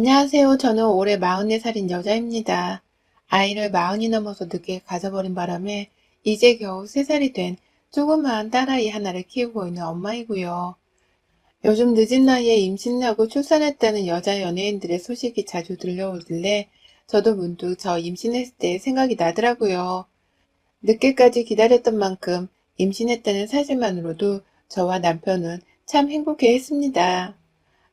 안녕하세요. 저는 올해 44살인 여자입니다. 아이를 마흔이 넘어서 늦게 가져버린 바람에 이제 겨우 3살이 된 조그마한 딸아이 하나를 키우고 있는 엄마이고요. 요즘 늦은 나이에 임신하고 출산했다는 여자 연예인들의 소식이 자주 들려오길래 저도 문득 저 임신했을 때 생각이 나더라고요. 늦게까지 기다렸던 만큼 임신했다는 사실만으로도 저와 남편은 참 행복해 했습니다.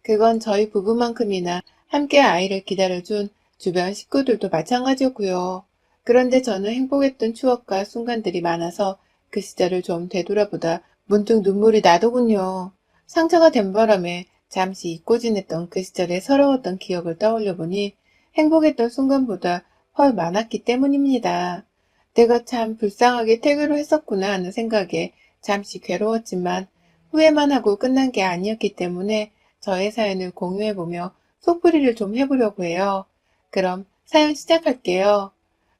그건 저희 부부만큼이나 함께 아이를 기다려준 주변 식구들도 마찬가지였고요. 그런데 저는 행복했던 추억과 순간들이 많아서 그 시절을 좀 되돌아보다 문득 눈물이 나더군요. 상처가 된 바람에 잠시 잊고 지냈던 그 시절의 서러웠던 기억을 떠올려 보니 행복했던 순간보다 훨 많았기 때문입니다. 내가 참 불쌍하게 태교를 했었구나 하는 생각에 잠시 괴로웠지만 후회만 하고 끝난 게 아니었기 때문에 저의 사연을 공유해보며 속풀이를 좀 해보려고 해요. 그럼 사연 시작할게요.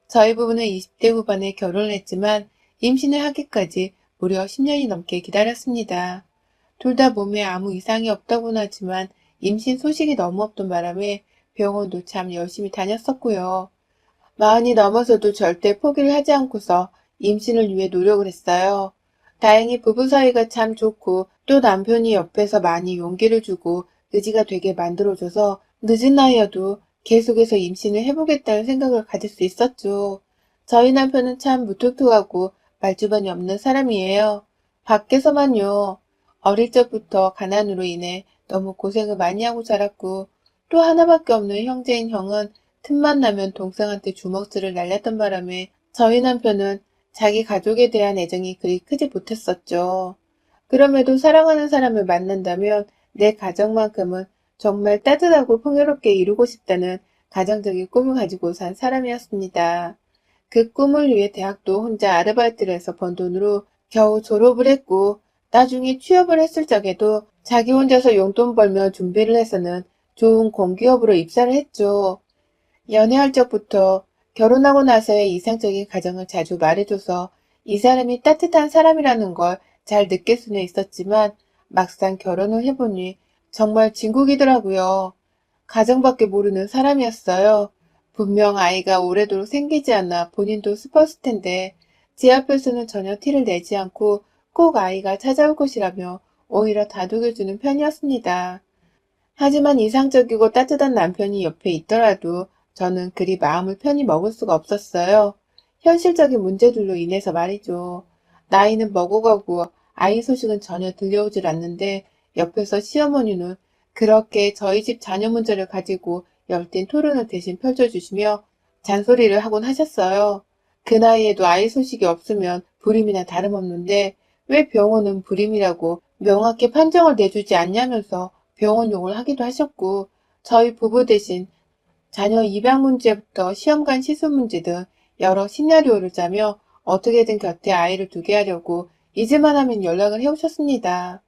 저희 부부는 20대 후반에 결혼을 했지만 임신을 하기까지 무려 10년이 넘게 기다렸습니다. 둘 다 몸에 아무 이상이 없다고는 하지만 임신 소식이 너무 없던 바람에 병원도 참 열심히 다녔었고요. 마흔이 넘어서도 절대 포기를 하지 않고서 임신을 위해 노력을 했어요. 다행히 부부 사이가 참 좋고 또 남편이 옆에서 많이 용기를 주고 의지가 되게 만들어줘서 늦은 나이여도 계속해서 임신을 해보겠다는 생각을 가질 수 있었죠. 저희 남편은 참 무뚝뚝하고 말주변이 없는 사람이에요. 밖에서만요. 어릴 적부터 가난으로 인해 너무 고생을 많이 하고 자랐고 또 하나밖에 없는 형제인 형은 틈만 나면 동생한테 주먹질을 날렸던 바람에 저희 남편은 자기 가족에 대한 애정이 그리 크지 못했었죠. 그럼에도 사랑하는 사람을 만난다면 내 가정만큼은 정말 따뜻하고 풍요롭게 이루고 싶다는 가정적인 꿈을 가지고 산 사람이었습니다. 그 꿈을 위해 대학도 혼자 아르바이트를 해서 번 돈으로 겨우 졸업을 했고 나중에 취업을 했을 적에도 자기 혼자서 용돈 벌며 준비를 해서는 좋은 공기업으로 입사를 했죠. 연애할 적부터 결혼하고 나서의 이상적인 가정을 자주 말해줘서 이 사람이 따뜻한 사람이라는 걸 잘 느낄 수는 있었지만 막상 결혼을 해보니 정말 진국이더라고요. 가정밖에 모르는 사람이었어요. 분명 아이가 오래도록 생기지 않아 본인도 슬펐을 텐데 제 앞에서는 전혀 티를 내지 않고 꼭 아이가 찾아올 것이라며 오히려 다독여주는 편이었습니다. 하지만 이상적이고 따뜻한 남편이 옆에 있더라도 저는 그리 마음을 편히 먹을 수가 없었어요. 현실적인 문제들로 인해서 말이죠. 나이는 먹어가고 아이 소식은 전혀 들려오질 않는데 옆에서 시어머니는 그렇게 저희 집 자녀 문제를 가지고 열띤 토론을 대신 펼쳐주시며 잔소리를 하곤 하셨어요. 그 나이에도 아이 소식이 없으면 불임이나 다름없는데 왜 병원은 불임이라고 명확히 판정을 내주지 않냐면서 병원 욕을 하기도 하셨고 저희 부부 대신 자녀 입양 문제부터 시험관 시술 문제 등 여러 시나리오를 짜며 어떻게든 곁에 아이를 두게 하려고 잊을만 하면 연락을 해오셨습니다.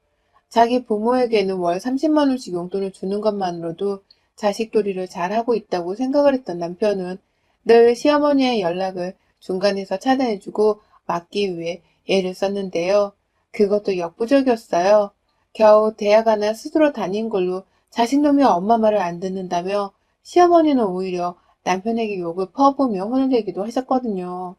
자기 부모에게는 월 30만원씩 용돈을 주는 것만으로도 자식돌이를 잘하고 있다고 생각을 했던 남편은 늘 시어머니의 연락을 중간에서 차단해주고 막기 위해 애를 썼는데요. 그것도 역부족이었어요. 겨우 대학 하나 스스로 다닌 걸로 자식놈이 엄마 말을 안 듣는다며 시어머니는 오히려 남편에게 욕을 퍼부으며 혼을 내기도 하셨거든요.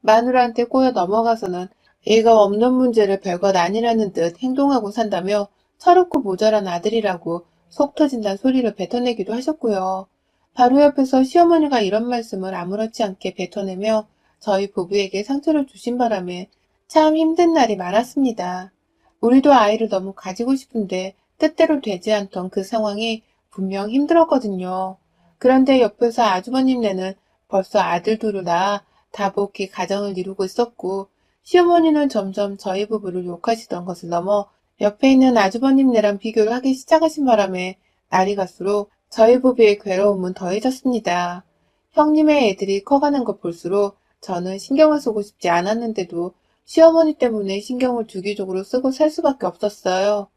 마누라한테 꼬여 넘어가서는 애가 없는 문제를 별것 아니라는 듯 행동하고 산다며 철없고 모자란 아들이라고 속 터진다는 소리를 뱉어내기도 하셨고요. 바로 옆에서 시어머니가 이런 말씀을 아무렇지 않게 뱉어내며 저희 부부에게 상처를 주신 바람에 참 힘든 날이 많았습니다. 우리도 아이를 너무 가지고 싶은데 뜻대로 되지 않던 그 상황이 분명 힘들었거든요. 그런데 옆에서 아주버님네는 벌써 아들 둘을 낳아 다복히 가정을 이루고 있었고 시어머니는 점점 저희 부부를 욕하시던 것을 넘어 옆에 있는 아주버님네랑 비교를 하기 시작하신 바람에 날이 갈수록 저희 부부의 괴로움은 더해졌습니다. 형님의 애들이 커가는 것 볼수록 저는 신경을 쓰고 싶지 않았는데도 시어머니 때문에 신경을 주기적으로 쓰고 살 수밖에 없었어요.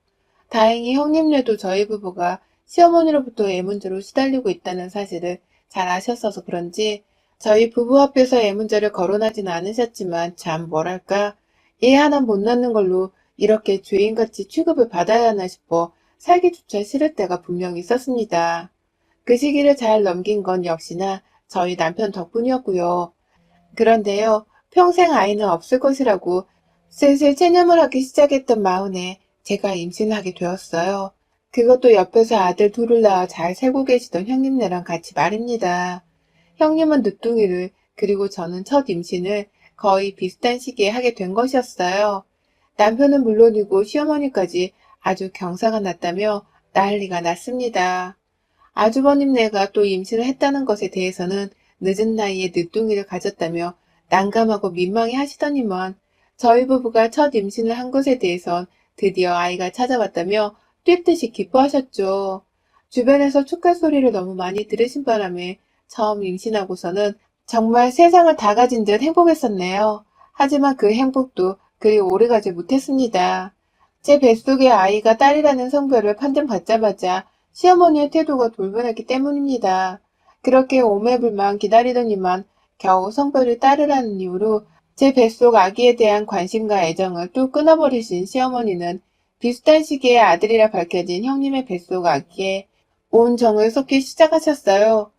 다행히 형님네도 저희 부부가 시어머니로부터 애 문제로 시달리고 있다는 사실을 잘 아셨어서 그런지 저희 부부 앞에서 애 문제를 거론하진 않으셨지만 참 뭐랄까 애 하나 못 낳는 걸로 이렇게 죄인같이 취급을 받아야 하나 싶어 살기조차 싫을 때가 분명히 있었습니다. 그 시기를 잘 넘긴 건 역시나 저희 남편 덕분이었고요. 그런데요, 평생 아이는 없을 것이라고 슬슬 체념을 하기 시작했던 마흔에 제가 임신을 하게 되었어요. 그것도 옆에서 아들 둘을 낳아 잘 살고 계시던 형님네랑 같이 말입니다. 형님은 늦둥이를, 그리고 저는 첫 임신을 거의 비슷한 시기에 하게 된 것이었어요. 남편은 물론이고 시어머니까지 아주 경사가 났다며 난리가 났습니다. 아주버님네가 또 임신을 했다는 것에 대해서는 늦은 나이에 늦둥이를 가졌다며 난감하고 민망해 하시더니만 저희 부부가 첫 임신을 한 것에 대해선 드디어 아이가 찾아왔다며 뛰듯이 기뻐하셨죠. 주변에서 축하 소리를 너무 많이 들으신 바람에 처음 임신하고서는 정말 세상을 다 가진 듯 행복했었네요. 하지만 그 행복도 그리 오래가지 못했습니다. 제 뱃속의 아이가 딸이라는 성별을 판정받자마자 시어머니의 태도가 돌변했기 때문입니다. 그렇게 오매불만 기다리더니만 겨우 성별을 딸이라는 이유로 제 뱃속 아기에 대한 관심과 애정을 또 끊어버리신 시어머니는 비슷한 시기에 아들이라 밝혀진 형님의 뱃속 아기에 온 정을 쏟기 시작하셨어요.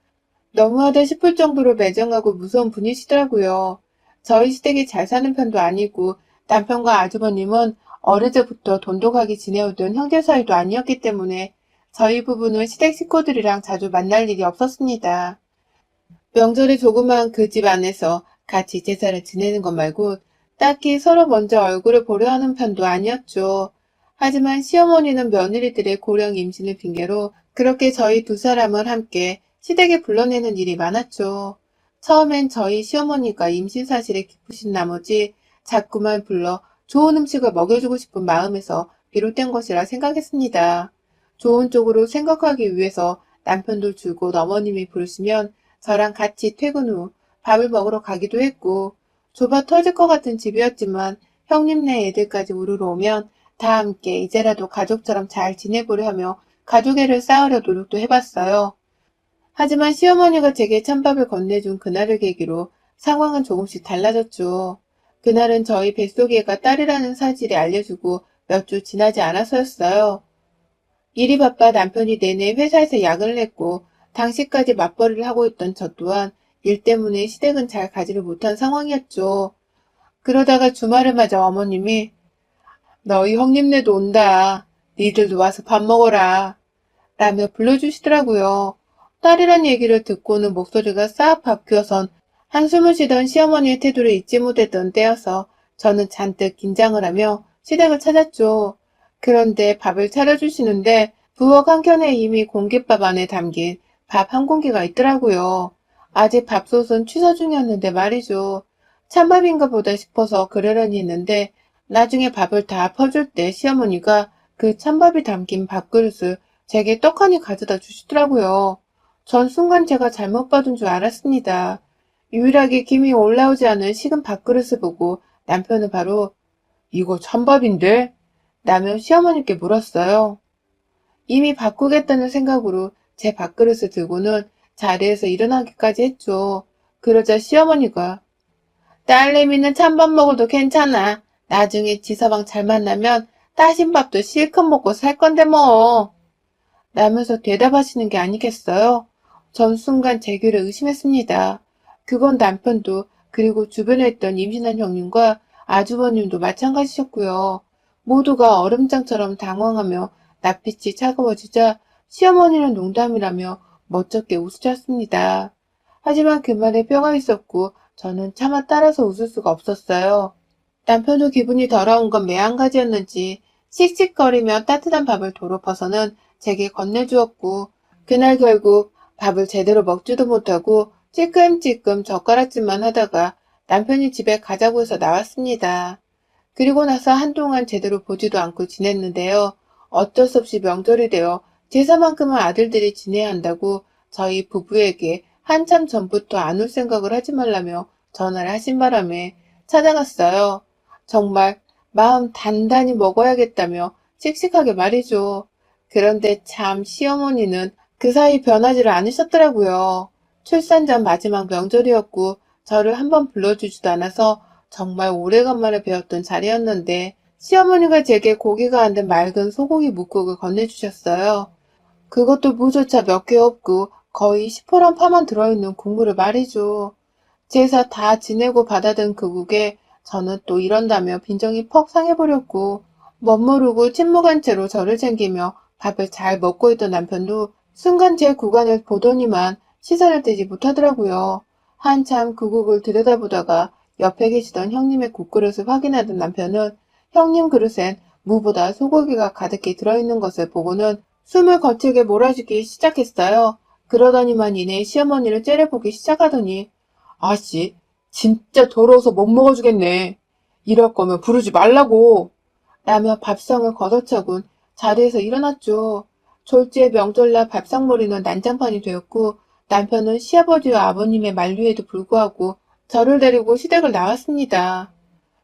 너무하다 싶을 정도로 매정하고 무서운 분이시더라고요. 저희 시댁이 잘 사는 편도 아니고 남편과 아주버님은 어릴 때부터 돈독하게 지내오던 형제 사이도 아니었기 때문에 저희 부부는 시댁 식구들이랑 자주 만날 일이 없었습니다. 명절에 조그마한 그집 안에서 같이 제사를 지내는 것 말고 딱히 서로 먼저 얼굴을 보려 하는 편도 아니었죠. 하지만 시어머니는 며느리들의 고령 임신을 핑계로 그렇게 저희 두 사람을 함께 시댁에 불러내는 일이 많았죠. 처음엔 저희 시어머니가 임신 사실에 기쁘신 나머지 자꾸만 불러 좋은 음식을 먹여주고 싶은 마음에서 비롯된 것이라 생각했습니다. 좋은 쪽으로 생각하기 위해서 남편도 줄곧 어머님이 부르시면 저랑 같이 퇴근 후 밥을 먹으러 가기도 했고 좁아 터질 것 같은 집이었지만 형님네 애들까지 우르르 오면 다 함께 이제라도 가족처럼 잘 지내보려 하며 가족애를 쌓으려 노력도 해봤어요. 하지만 시어머니가 제게 찬밥을 건네준 그날을 계기로 상황은 조금씩 달라졌죠. 그날은 저희 뱃속애가 딸이라는 사실을 알려주고 몇 주 지나지 않아서였어요. 일이 바빠 남편이 내내 회사에서 야근을 했고 당시까지 맞벌이를 하고 있던 저 또한 일 때문에 시댁은 잘 가지를 못한 상황이었죠. 그러다가 주말을 맞아 어머님이 너희 형님네도 온다. 니들도 와서 밥 먹어라. 라며 불러주시더라고요. 딸이란 얘기를 듣고는 목소리가 싹 바뀌어선 한숨을 쉬던 시어머니의 태도를 잊지 못했던 때여서 저는 잔뜩 긴장을 하며 시댁을 찾았죠. 그런데 밥을 차려주시는데 부엌 한켠에 이미 공깃밥 안에 담긴 밥 한 공기가 있더라고요. 아직 밥솥은 취소 중이었는데 말이죠. 찬밥인가 보다 싶어서 그러려니 했는데 나중에 밥을 다 퍼줄 때 시어머니가 그 찬밥이 담긴 밥그릇을 제게 떡하니 가져다 주시더라고요. 전 순간 제가 잘못 받은 줄 알았습니다. 유일하게 김이 올라오지 않은 식은 밥그릇을 보고 남편은 바로 이거 찬밥인데? 라며 시어머니께 물었어요. 이미 바꾸겠다는 생각으로 제 밥그릇을 들고는 자리에서 일어나기까지 했죠. 그러자 시어머니가 딸내미는 찬밥 먹어도 괜찮아. 나중에 지서방 잘 만나면 따신 밥도 실컷 먹고 살 건데 뭐. 라면서 대답하시는 게 아니겠어요? 전 순간 제 귀를 의심했습니다. 그건 남편도 그리고 주변에 있던 임신한 형님과 아주버님도 마찬가지셨고요. 모두가 얼음장처럼 당황하며 낯빛이 차가워지자 시어머니는 농담이라며 멋쩍게 웃으셨습니다. 하지만 그 말에 뼈가 있었고 저는 차마 따라서 웃을 수가 없었어요. 남편도 기분이 더러운 건 매한가지였는지 씩씩거리며 따뜻한 밥을 도로 퍼서는 제게 건네주었고 그날 결국 밥을 제대로 먹지도 못하고 찔끔찔끔 젓가락질만 하다가 남편이 집에 가자고 해서 나왔습니다. 그리고 나서 한동안 제대로 보지도 않고 지냈는데요. 어쩔 수 없이 명절이 되어 제사만큼은 아들들이 지내야 한다고 저희 부부에게 한참 전부터 안 올 생각을 하지 말라며 전화를 하신 바람에 찾아갔어요. 정말 마음 단단히 먹어야겠다며 씩씩하게 말이죠. 그런데 참 시어머니는 그 사이 변하지를 않으셨더라고요. 출산 전 마지막 명절이었고 저를 한번 불러주지도 않아서 정말 오래간만에 배웠던 자리였는데 시어머니가 제게 고기가 안 된 맑은 소고기 묵국을 건네주셨어요. 그것도 무조차 몇 개 없고 거의 시퍼런 파만 들어있는 국물을 말이죠. 제사 다 지내고 받아든 그 국에 저는 또 이런다며 빈정이 퍽 상해버렸고 멋모르고 침묵한 채로 저를 챙기며 밥을 잘 먹고 있던 남편도 순간 제 구간을 보더니만 시선을 떼지 못하더라고요. 한참 그 국을 들여다보다가 옆에 계시던 형님의 국그릇을 확인하던 남편은 형님 그릇엔 무보다 소고기가 가득히 들어있는 것을 보고는 숨을 거칠게 몰아주기 시작했어요. 그러더니만 이내 시어머니를 째려보기 시작하더니 아씨 진짜 더러워서 못 먹어주겠네. 이럴 거면 부르지 말라고. 라며 밥상을 걷어차군 자리에서 일어났죠. 졸지의 명절날 밥상머리는 난장판이 되었고 남편은 시아버지와 아버님의 만류에도 불구하고 저를 데리고 시댁을 나왔습니다.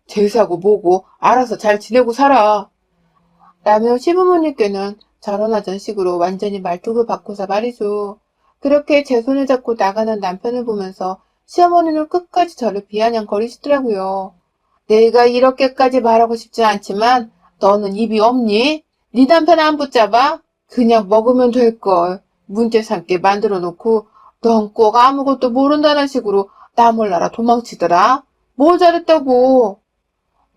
제사고 뭐고 알아서 잘 지내고 살아. 라며 시부모님께는 저런하던 식으로 완전히 말뚝을 바꿔서 말이죠. 그렇게 제 손을 잡고 나가는 남편을 보면서 시어머니는 끝까지 저를 비아냥거리시더라고요. 내가 이렇게까지 말하고 싶지 않지만 너는 입이 없니? 네 남편 안 붙잡아? 그냥 먹으면 될걸. 문제 삼게 만들어 놓고 넌 꼭 아무것도 모른다는 식으로 나 몰라라 도망치더라. 뭘 잘했다고.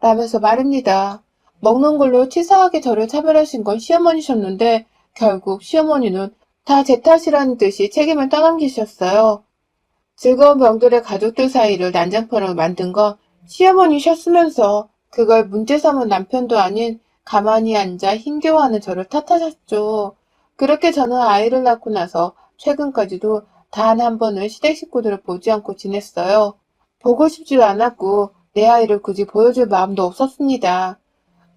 라면서 말입니다. 먹는 걸로 치사하게 저를 차별하신 건 시어머니셨는데 결국 시어머니는 다 제 탓이라는 듯이 책임을 떠넘기셨어요. 즐거운 명절의 가족들 사이를 난장판으로 만든 건 시어머니셨으면서 그걸 문제 삼은 남편도 아닌 가만히 앉아 힘겨워하는 저를 탓하셨죠. 그렇게 저는 아이를 낳고 나서 최근까지도 단 한 번을 시댁 식구들을 보지 않고 지냈어요. 보고 싶지도 않았고 내 아이를 굳이 보여줄 마음도 없었습니다.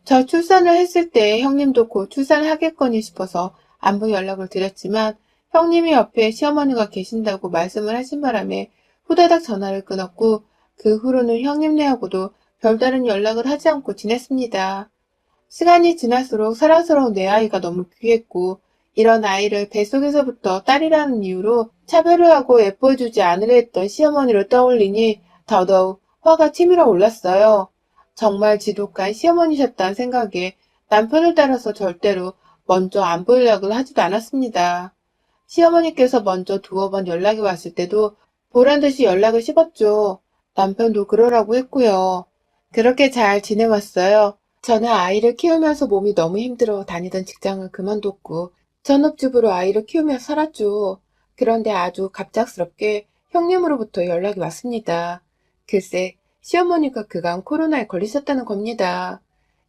저 출산을 했을 때 형님도 곧 출산하겠거니 싶어서 안부 연락을 드렸지만 형님이 옆에 시어머니가 계신다고 말씀을 하신 바람에 후다닥 전화를 끊었고 그 후로는 형님네하고도 별다른 연락을 하지 않고 지냈습니다. 시간이 지날수록 사랑스러운 내 아이가 너무 귀했고 이런 아이를 뱃속에서부터 딸이라는 이유로 차별을 하고 예뻐해주지 않으려 했던 시어머니를 떠올리니 더더욱 화가 치밀어 올랐어요. 정말 지독한 시어머니셨다는 생각에 남편을 따라서 절대로 먼저 안부 연락을 하지도 않았습니다. 시어머니께서 먼저 두어 번 연락이 왔을 때도 보란 듯이 연락을 씹었죠. 남편도 그러라고 했고요. 그렇게 잘 지내왔어요. 저는 아이를 키우면서 몸이 너무 힘들어 다니던 직장을 그만뒀고 전업주부로 아이를 키우며 살았죠. 그런데 아주 갑작스럽게 형님으로부터 연락이 왔습니다. 글쎄, 시어머니가 그간 코로나에 걸리셨다는 겁니다.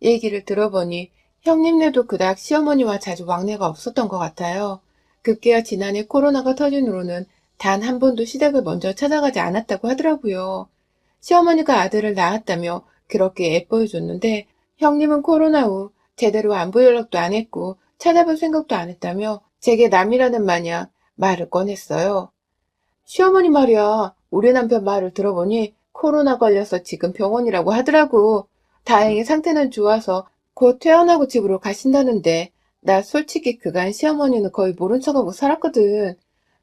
얘기를 들어보니 형님네도 그닥 시어머니와 자주 왕래가 없었던 것 같아요. 급기야 지난해 코로나가 터진 후로는 단 한 번도 시댁을 먼저 찾아가지 않았다고 하더라고요. 시어머니가 아들을 낳았다며 그렇게 예뻐해 줬는데 형님은 코로나 후 제대로 안부 연락도 안 했고 찾아볼 생각도 안 했다며 제게 남이라는 마냥 말을 꺼냈어요. 시어머니 말이야. 우리 남편 말을 들어보니 코로나 걸려서 지금 병원이라고 하더라고. 다행히 상태는 좋아서 곧 퇴원하고 집으로 가신다는데 나 솔직히 그간 시어머니는 거의 모른 척하고 살았거든.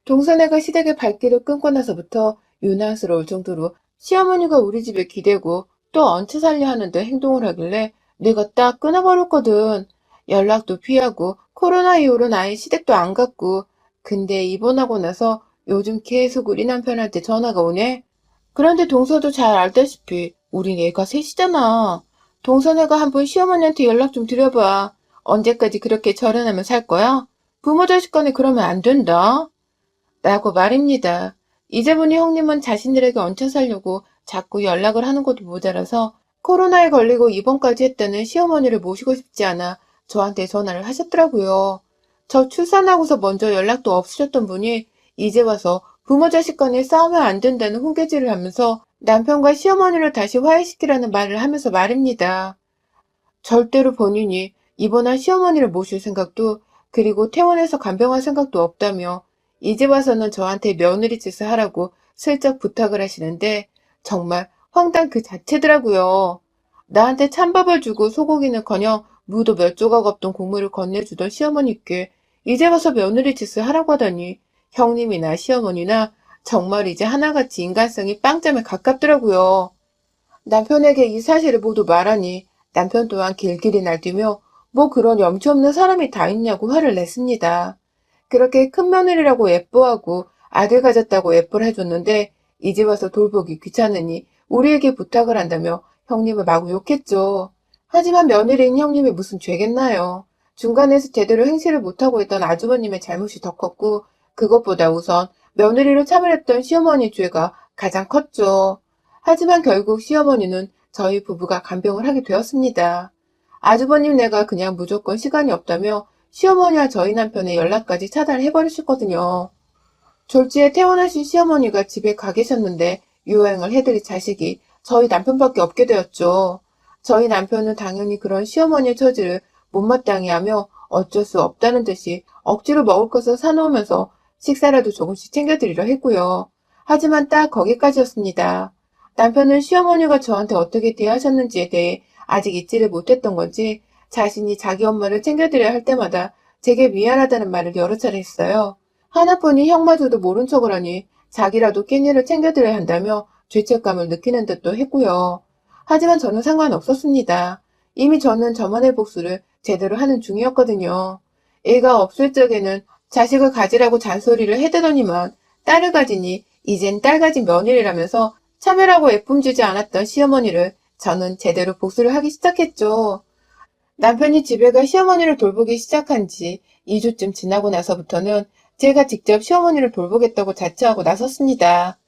동서네가 시댁의 발길을 끊고 나서부터 유난스러울 정도로 시어머니가 우리 집에 기대고 또 얹혀 살려 하는데 행동을 하길래 내가 딱 끊어버렸거든. 연락도 피하고 코로나 이후로는 아예 시댁도 안 갔고 근데 입원하고 나서 요즘 계속 우리 남편한테 전화가 오네. 그런데 동서도 잘 알다시피 우린 애가 셋이잖아. 동서네가 한번 시어머니한테 연락 좀 드려봐. 언제까지 그렇게 절연하며 살 거야? 부모 자식 간에 그러면 안 된다. 라고 말입니다. 이제 보니 형님은 자신들에게 얹혀 살려고 자꾸 연락을 하는 것도 모자라서 코로나에 걸리고 입원까지 했다는 시어머니를 모시고 싶지 않아 저한테 전화를 하셨더라고요. 저 출산하고서 먼저 연락도 없으셨던 분이 이제 와서 부모 자식 간에 싸우면 안 된다는 훈계질을 하면서 남편과 시어머니를 다시 화해시키라는 말을 하면서 말입니다. 절대로 본인이 입원한 시어머니를 모실 생각도 그리고 퇴원해서 간병할 생각도 없다며 이제 와서는 저한테 며느리 짓을 하라고 슬쩍 부탁을 하시는데 정말 황당 그 자체더라고요. 나한테 찬밥을 주고 소고기는커녕 무도 몇 조각 없던 국물을 건네주던 시어머니께 이제 와서 며느리 짓을 하라고 하다니 형님이나 시어머니나 정말 이제 하나같이 인간성이 빵점에 가깝더라고요. 남편에게 이 사실을 모두 말하니 남편 또한 길길이 날뛰며 뭐 그런 염치 없는 사람이 다 있냐고 화를 냈습니다. 그렇게 큰 며느리라고 예뻐하고 아들 가졌다고 예뻐를 해줬는데 이제 와서 돌보기 귀찮으니 우리에게 부탁을 한다며 형님을 마구 욕했죠. 하지만 며느리인 형님이 무슨 죄겠나요? 중간에서 제대로 행실을 못하고 있던 아주버님의 잘못이 더 컸고 그것보다 우선 며느리로 차별했던 시어머니 죄가 가장 컸죠. 하지만 결국 시어머니는 저희 부부가 간병을 하게 되었습니다. 아주버님 내가 그냥 무조건 시간이 없다며 시어머니와 저희 남편의 연락까지 차단해버리셨거든요. 졸지에 퇴원하신 시어머니가 집에 가 계셨는데 요양을 해드릴 자식이 저희 남편밖에 없게 되었죠. 저희 남편은 당연히 그런 시어머니의 처지를 못마땅히 하며 어쩔 수 없다는 듯이 억지로 먹을 것을 사놓으면서 식사라도 조금씩 챙겨드리려 했고요. 하지만 딱 거기까지였습니다. 남편은 시어머니가 저한테 어떻게 대하셨는지에 대해 아직 잊지를 못했던 건지 자신이 자기 엄마를 챙겨드려야 할 때마다 제게 미안하다는 말을 여러 차례 했어요. 하나뿐인 형마저도 모른 척을 하니 자기라도 끼니를 챙겨드려야 한다며 죄책감을 느끼는 듯도 했고요. 하지만 저는 상관없었습니다. 이미 저는 저만의 복수를 제대로 하는 중이었거든요. 애가 없을 적에는 자식을 가지라고 잔소리를 해대더니만 딸을 가지니 이젠 딸 가진 며느리라면서 차별하고 애품 주지 않았던 시어머니를 저는 제대로 복수를 하기 시작했죠. 남편이 집에 가 시어머니를 돌보기 시작한 지 2주쯤 지나고 나서부터는 제가 직접 시어머니를 돌보겠다고 자처하고 나섰습니다.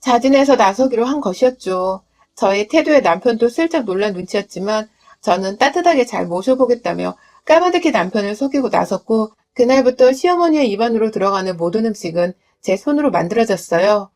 자진해서 나서기로 한 것이었죠. 저의 태도에 남편도 슬쩍 놀란 눈치였지만 저는 따뜻하게 잘 모셔보겠다며 까마득히 남편을 속이고 나섰고 그날부터 시어머니의 입안으로 들어가는 모든 음식은 제 손으로 만들어졌어요.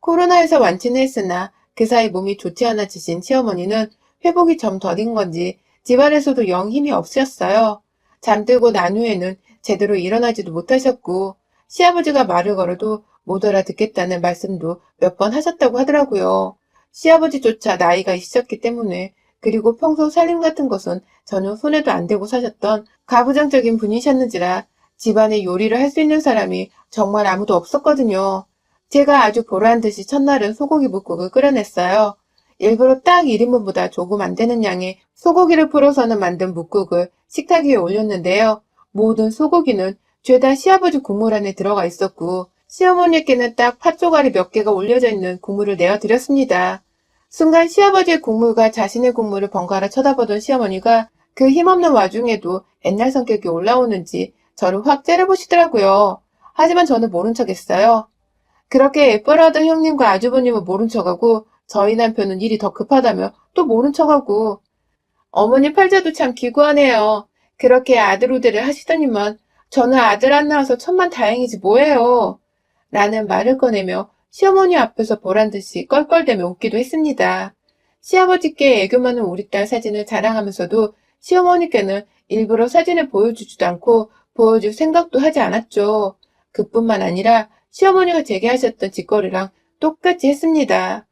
코로나에서 완치는 했으나 그 사이 몸이 좋지 않아 지신 시어머니는 회복이 좀 더딘 건지 집안에서도 영 힘이 없으셨어요. 잠들고 난 후에는 제대로 일어나지도 못하셨고 시아버지가 말을 걸어도 못 알아듣겠다는 말씀도 몇 번 하셨다고 하더라고요. 시아버지조차 나이가 있으셨기 때문에 그리고 평소 살림 같은 것은 전혀 손에도 안 대고 사셨던 가부장적인 분이셨는지라 집안에 요리를 할 수 있는 사람이 정말 아무도 없었거든요. 제가 아주 보란 듯이 첫날은 소고기 묵국을 끓여냈어요. 일부러 딱 1인분보다 조금 안 되는 양의 소고기를 풀어서는 만든 묵국을 식탁 위에 올렸는데요. 모든 소고기는 죄다 시아버지 국물 안에 들어가 있었고 시어머니께는 딱 팥조가리 몇 개가 올려져 있는 국물을 내어드렸습니다. 순간 시아버지의 국물과 자신의 국물을 번갈아 쳐다보던 시어머니가 그 힘없는 와중에도 옛날 성격이 올라오는지 저를 확 째려보시더라고요. 하지만 저는 모른 척 했어요. 그렇게 예뻐라던 형님과 아주버님은 모른 척하고 저희 남편은 일이 더 급하다며 또 모른 척하고 어머니 팔자도 참 기구하네요. 그렇게 아들 우대를 하시더니만 저는 아들 안 낳아서 천만 다행이지 뭐예요. 라는 말을 꺼내며 시어머니 앞에서 보란 듯이 껄껄대며 웃기도 했습니다. 시아버지께 애교 많은 우리 딸 사진을 자랑하면서도 시어머니께는 일부러 사진을 보여주지도 않고 보여줄 생각도 하지 않았죠. 그뿐만 아니라 시어머니가 제게 하셨던 짓거리랑 똑같이 했습니다.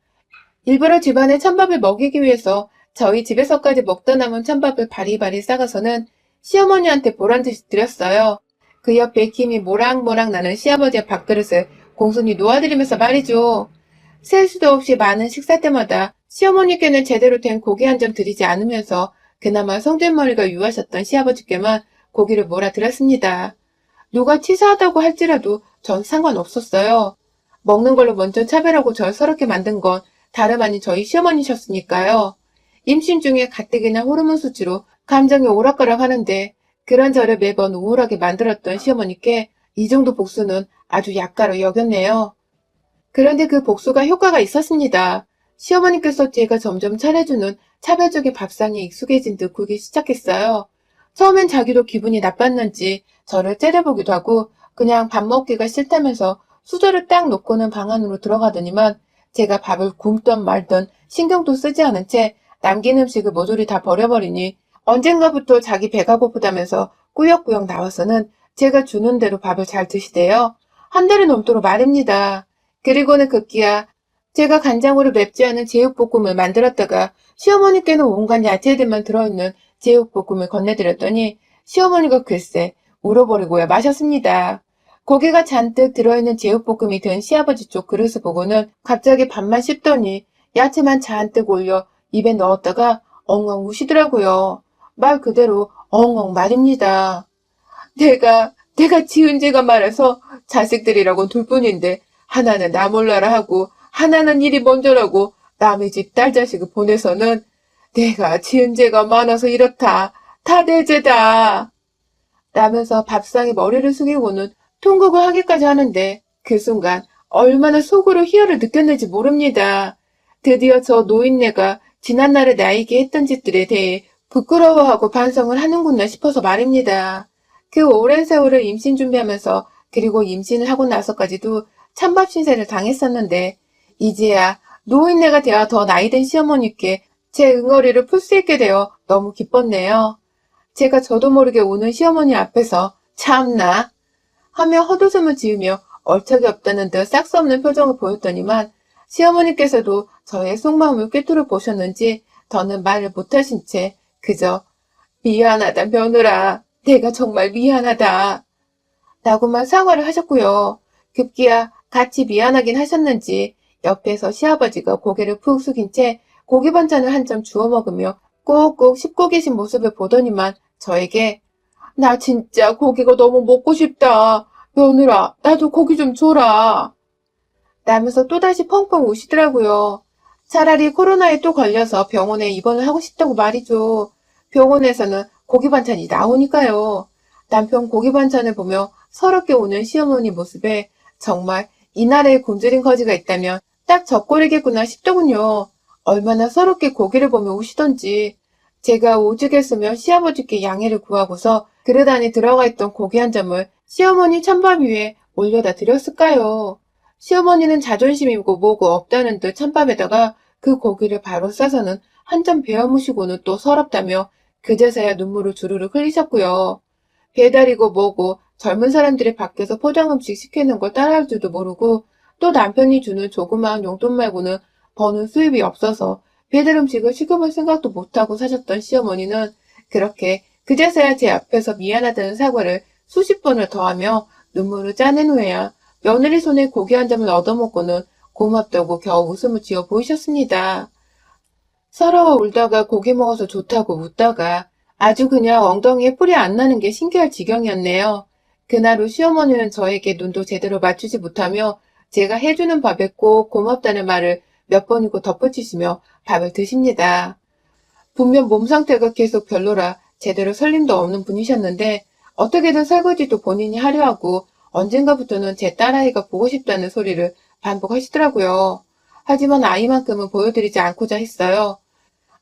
일부러 집안에 찬밥을 먹이기 위해서 저희 집에서까지 먹다 남은 찬밥을 바리바리 싸가서는 시어머니한테 보란 듯이 드렸어요. 그 옆에 김이 모락모락 나는 시아버지의 밥그릇을 공손히 놓아드리면서 말이죠. 셀 수도 없이 많은 식사 때마다 시어머니께는 제대로 된 고기 한 점 드리지 않으면서 그나마 성질머리가 유하셨던 시아버지께만 고기를 몰아드렸습니다. 누가 치사하다고 할지라도 전 상관없었어요. 먹는 걸로 먼저 차별하고 절 서럽게 만든 건 다름 아닌 저희 시어머니셨으니까요. 임신 중에 가뜩이나 호르몬 수치로 감정이 오락가락 하는데 그런 저를 매번 우울하게 만들었던 시어머니께 이 정도 복수는 아주 약가로 여겼네요. 그런데 그 복수가 효과가 있었습니다. 시어머니께서 제가 점점 차려주는 차별적인 밥상에 익숙해진 듯 굴기 시작했어요. 처음엔 자기도 기분이 나빴는지 저를 째려보기도 하고 그냥 밥 먹기가 싫다면서 수저를 딱 놓고는 방 안으로 들어가더니만 제가 밥을 굶던 말던 신경도 쓰지 않은 채 남긴 음식을 모조리 다 버려버리니 언젠가부터 자기 배가 고프다면서 꾸역꾸역 나와서는 제가 주는 대로 밥을 잘 드시대요. 한 달이 넘도록 말입니다. 그리고는 급기야 제가 간장으로 맵지 않은 제육볶음을 만들었다가 시어머니께는 온갖 야채들만 들어있는 제육볶음을 건네드렸더니 시어머니가 글쎄 울어버리고야 마셨습니다. 고기가 잔뜩 들어있는 제육볶음이 든 시아버지 쪽 그릇을 보고는 갑자기 밥만 씹더니 야채만 잔뜩 올려 입에 넣었다가 엉엉 우시더라고요. 말 그대로 엉엉 말입니다. 내가 내가 지은 죄가 많아서 자식들이라곤 둘 뿐인데 하나는 나 몰라라 하고 하나는 일이 먼저라고 남의 집 딸 자식을 보내서는 내가 지은 죄가 많아서 이렇다. 다 내 죄다. 라면서 밥상에 머리를 숙이고는 통곡을 하기까지 하는데 그 순간 얼마나 속으로 희열을 느꼈는지 모릅니다. 드디어 저 노인네가 지난날에 나에게 했던 짓들에 대해 부끄러워하고 반성을 하는구나 싶어서 말입니다. 그 오랜 세월을 임신 준비하면서 그리고 임신을 하고 나서까지도 찬밥 신세를 당했었는데 이제야 노인네가 되어 더 나이든 시어머니께 제 응어리를 풀 수 있게 되어 너무 기뻤네요. 제가 저도 모르게 우는 시어머니 앞에서 참나 하며 헛웃음을 지으며 얼척이 없다는 듯 싹수 없는 표정을 보였더니만 시어머니께서도 저의 속마음을 꿰뚫어 보셨는지 더는 말을 못하신 채 그저 미안하다 며느라 내가 정말 미안하다 라고만 사과를 하셨고요. 급기야 같이 미안하긴 하셨는지 옆에서 시아버지가 고개를 푹 숙인 채 고기 반찬을 한 점 주워 먹으며 꼭꼭 씹고 계신 모습을 보더니만 저에게 나 진짜 고기가 너무 먹고 싶다. 며느라, 나도 고기 좀 줘라. 라면서 또다시 펑펑 우시더라고요. 차라리 코로나에 또 걸려서 병원에 입원을 하고 싶다고 말이죠. 병원에서는 고기 반찬이 나오니까요. 남편 고기 반찬을 보며 서럽게 우는 시어머니 모습에 정말 이날의 굶주린 거지가 있다면 딱 저 꼴이겠구나 싶더군요. 얼마나 서럽게 고기를 보며 우시던지. 제가 오죽했으면 시아버지께 양해를 구하고서 그릇 안에 들어가 있던 고기 한 점을 시어머니 찬밥 위에 올려다 드렸을까요? 시어머니는 자존심이고 뭐고 없다는 듯 찬밥에다가 그 고기를 바로 싸서는 한 점 베어 무시고는 또 서럽다며 그제서야 눈물을 주르륵 흘리셨고요. 배달이고 뭐고 젊은 사람들이 밖에서 포장 음식 시키는 걸 따라할 줄도 모르고 또 남편이 주는 조그마한 용돈 말고는 버는 수입이 없어서 배달 음식을 시켜볼 생각도 못하고 사셨던 시어머니는 그렇게 그제서야 제 앞에서 미안하다는 사과를 수십 번을 더하며 눈물을 짜낸 후에야 며느리 손에 고기 한 점을 얻어먹고는 고맙다고 겨우 웃음을 지어 보이셨습니다. 서러워 울다가 고기 먹어서 좋다고 웃다가 아주 그냥 엉덩이에 뿔이 안 나는 게 신기할 지경이었네요. 그날 후 시어머니는 저에게 눈도 제대로 맞추지 못하며 제가 해주는 밥에 꼭 고맙다는 말을 몇 번이고 덧붙이시며 밥을 드십니다. 분명 몸 상태가 계속 별로라 제대로 설림도 없는 분이셨는데 어떻게든 설거지도 본인이 하려 하고 언젠가부터는 제 딸아이가 보고 싶다는 소리를 반복하시더라고요. 하지만 아이만큼은 보여드리지 않고자 했어요.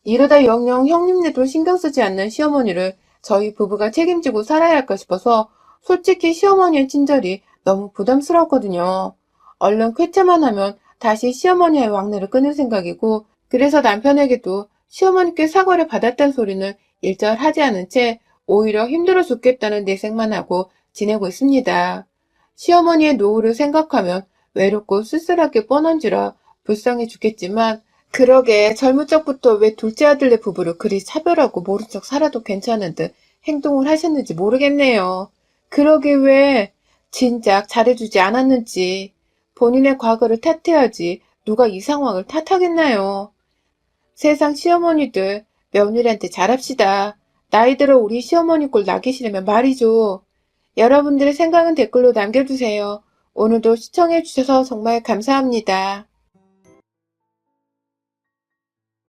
이러다 영영 형님네도 신경 쓰지 않는 시어머니를 저희 부부가 책임지고 살아야 할까 싶어서 솔직히 시어머니의 친절이 너무 부담스러웠거든요. 얼른 쾌차만 하면 다시 시어머니의 왕래를 끊을 생각이고 그래서 남편에게도 시어머니께 사과를 받았다는 소리는 일절 하지 않은 채 오히려 힘들어 죽겠다는 내색만 하고 지내고 있습니다. 시어머니의 노후를 생각하면 외롭고 쓸쓸하게 뻔한지라 불쌍해 죽겠지만 그러게 젊은 적부터 왜 둘째 아들네 부부를 그리 차별하고 모른 척 살아도 괜찮은 듯 행동을 하셨는지 모르겠네요. 그러게 왜 진작 잘해주지 않았는지 본인의 과거를 탓해야지 누가 이 상황을 탓하겠나요. 세상 시어머니들 며느리한테 잘합시다. 나이 들어 우리 시어머니 꼴 나기 싫으면 말이죠. 여러분들의 생각은 댓글로 남겨주세요. 오늘도 시청해주셔서 정말 감사합니다.